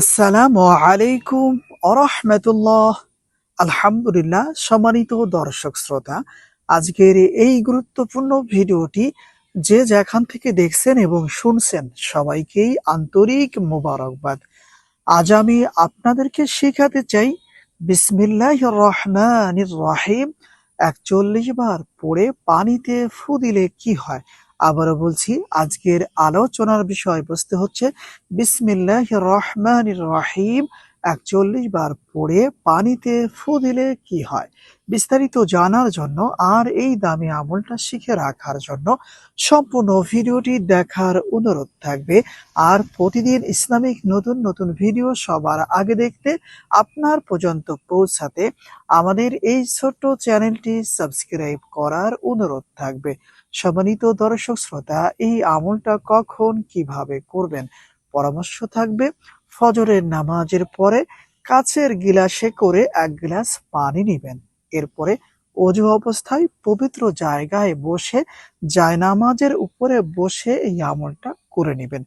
আসসালামু আলাইকুম আরহামতুল্লাহ আলহামদুলিল্লাহ, সম্মানিত দর্শক শ্রোতা, আজকের এই গুরুত্বপূর্ণ ভিডিওটি যে যেখান থেকে দেখছেন এবং শুনছেন সবাইকেই আন্তরিক মোবারকবাদ। আজ আমি আপনাদেরকে শেখাতে চাই বিসমিল্লাহ রহমান রহিম, একচল্লিশ বার পড়ে পানিতে ফু দিলে কি হয়? আবারও বলছি আজকের আলোচনার বিষয়বস্তু হচ্ছে বিসমিল্লাহ রহমান রহিম একচল্লিশ বার পড়ে পানিতে ফু দিলে কি হয়? বিস্তারিত জানার জন্য আর এই দামি আমলটা শিখে রাখার জন্য সম্পূর্ণ ভিডিওটি দেখার অনুরোধ থাকবে। আর প্রতিদিন ইসলামিক নতুন নতুন ভিডিও সবার আগে দেখতে আপনার পর্যন্ত পৌঁছাতে আমাদের এই ছোট্ট চ্যানেলটি সাবস্ক্রাইব করার অনুরোধ থাকবে। সম্মানিত দর্শক শ্রোতা, এই আমলটা কখন কীভাবে করবেন? পরামর্শ থাকবে ফজরের নামাজের পরে কাছের গিলাসে করে এক গ্লাস পানি নেবেন। এরপরে অজু অবস্থায় পবিত্র জায়গায় বসে জায়নামাজের উপরে বসে এই আমলটা করে নেবেন।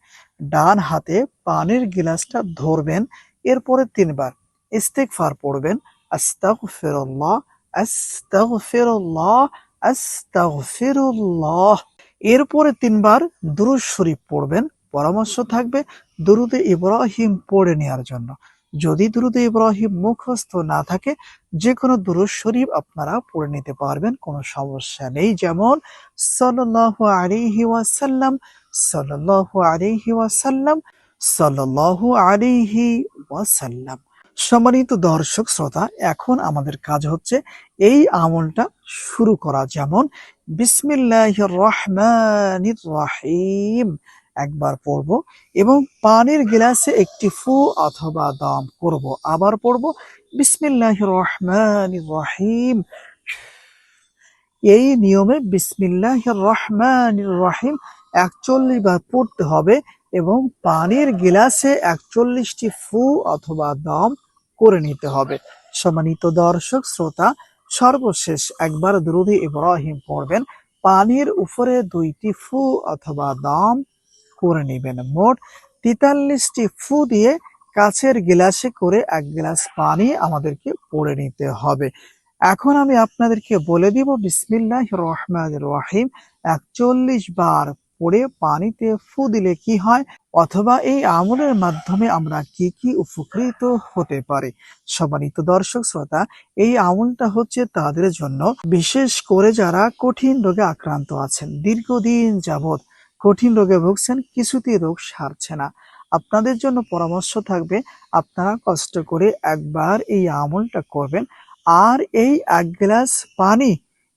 ডান হাতে পানির গিলাসটা ধরবেন, এরপরে তিনবার ইস্তেগফার পড়বেন, আস্তাগফিরুল্লাহ আস্তাগফিরুল্লাহ আস্তাগফিরুল্লাহ। এরপরে তিনবার দুরুদ শরীফ পড়বেন পরামর্শ থাকবে দুরুদে ইব্রাহিম পড়ে নেওয়ার জন্য। যদি দুরুদে ইব্রাহিম মুখস্থ না থাকে যে কোনো দুরুদ শরীফ আপনারা পড়ে নিতে পারবেন, কোনো সমস্যা নেই। যেমন, সাল্লাল্লাহু আলাইহি ওয়াসাল্লাম, সাল্লাল্লাহু আলাইহি ওয়াসাল্লাম, সাল্লাল্লাহু আলাইহি ওয়াসাল্লাম। সম্মানিত দর্শক, শ্রোতা, এখন আমাদের কাজ হচ্ছে এই আমলটা শুরু করা। যেমন বিসমিল্লাহ রহমান রহিম। একবার পড়ব এবং পানির গ্লাসে একটি ফু অথবা দম করব। আবার পড়ব বিসমিল্লাহ রহমান রহিম। এই নিয়মে বিসমিল্লাহ রহমান রহিম একচল্লিশ বার পড়তে হবে এবং পানির গিলাসে একচল্লিশটি ফু অথবা দম করে নিতে হবে। সম্মানিত দর্শক, শ্রোতা, সর্বশেষ একবার দ্রুদি ইব্রাহিম পড়বেন। পানির উপরে দুইটি ফু অথবা দম করে নেবেন। মোট তেতাল্লিশটি ফু দিয়ে কাছের গিলাসে করে এক গ্লাস পানি আমাদেরকে পড়ে নিতে হবে। এখন আমি আপনাদেরকে বলে দিব বিসমিল্লাহ রহমান রহিম, একচল্লিশ বার পড়ে পানিতে ফু দিলে কি হয় অথবা এই আমলের মাধ্যমে আমরা কি কি উপকৃত হতে পারি? সম্মানিত দর্শক, শ্রোতা, এই আমলটা হচ্ছে তাদের জন্য, বিশেষ করে যারা কঠিন রোগে আক্রান্ত আছেন, দীর্ঘদিন যাবৎ কঠিন রোগে ভুগছেন, কিছুতেই রোগ সারছে না। আপনাদের জন্য পরামর্শ থাকবে, আপনারা কষ্ট করে একবার এই আমলটা করবেন। আর এই এক গ্লাস পানি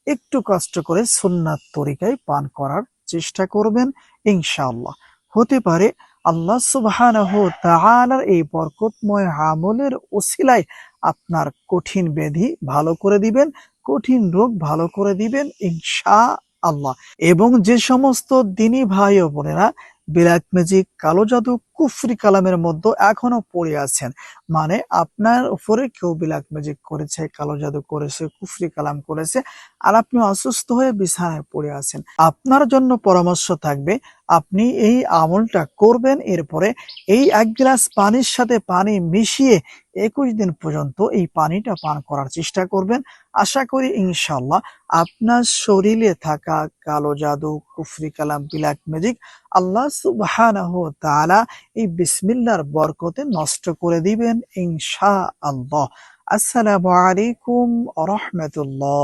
একটু কষ্ট করে সুন্নাত তরিকায় পান করার চেষ্টা করবেন, ইনশাআল্লাহ। হতে পারে আল্লাহ তাআলার এই বরকতময় আমলের ওসিলায় আপনার কঠিন ব্যাধি ভালো করে দিবেন, কঠিন রোগ ভালো করে দিবেন, ইনশা আল্লাহ। এবং যে সমস্ত দিনী ভাই ও বোনেরা ব্ল্যাক ম্যাজিক কালো জাদু, কুফরি কালামের মধ্যে এখনও পড়ে আছেন। মানে আপনার উপরে কেউ ব্ল্যাক ম্যাজিক করেছে, কালো জাদু করেছে, কুফরি কালাম করেছে, আর আপনি অসুস্থ হয়ে বিছানায় পড়ে আছেন। আপনার জন্য পরামর্শ থাকবে, আপনি এই আমলটা করবেন, এরপরে এই এক গ্লাস পানির সাথে পানি মিশিয়ে একুশ দিন পর্যন্ত এই পানিটা পান করার চেষ্টা করবেন। আশা করি ইনশাল্লাহ আপনার শরীরে থাকা কালো জাদু, কুফরি কালাম ব্ল্যাক ম্যাজিক আল্লাহ সুবাহ এই বিসমিল্লার বরকতে নষ্ট করে দিবেন ইনশা আল্লাহ আসসালামু আলাইকুম রহমতুল্লাহ।